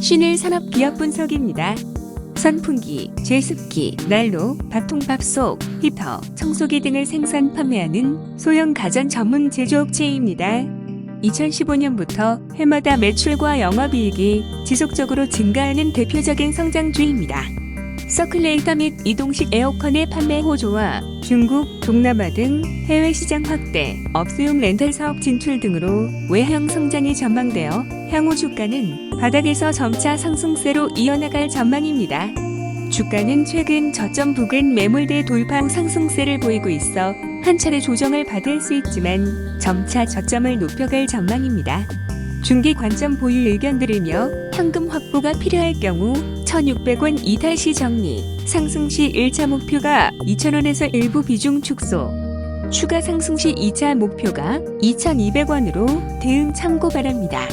신일 산업 기업 분석입니다. 선풍기, 제습기, 난로, 밥통 밥솥, 히터, 청소기 등을 생산 판매하는 소형 가전 전문 제조업체입니다. 2015년부터 해마다 매출과 영업이익이 지속적으로 증가하는 대표적인 성장주입니다. 서큘레이터 및 이동식 에어컨의 판매 호조와 중국, 동남아 등 해외 시장 확대, 업소용 렌탈 사업 진출 등으로 외형 성장이 전망되어 향후 주가는 바닥에서 점차 상승세로 이어나갈 전망입니다. 주가는 최근 저점 부근 매물대 돌파 후 상승세를 보이고 있어 한 차례 조정을 받을 수 있지만 점차 저점을 높여갈 전망입니다. 중기 관점 보유 의견 들으며 현금 확보가 필요할 경우 1,600원 이탈 시 정리, 상승 시 1차 목표가 2,000원에서 일부 비중 축소, 추가 상승 시 2차 목표가 2,200원으로 대응 참고 바랍니다.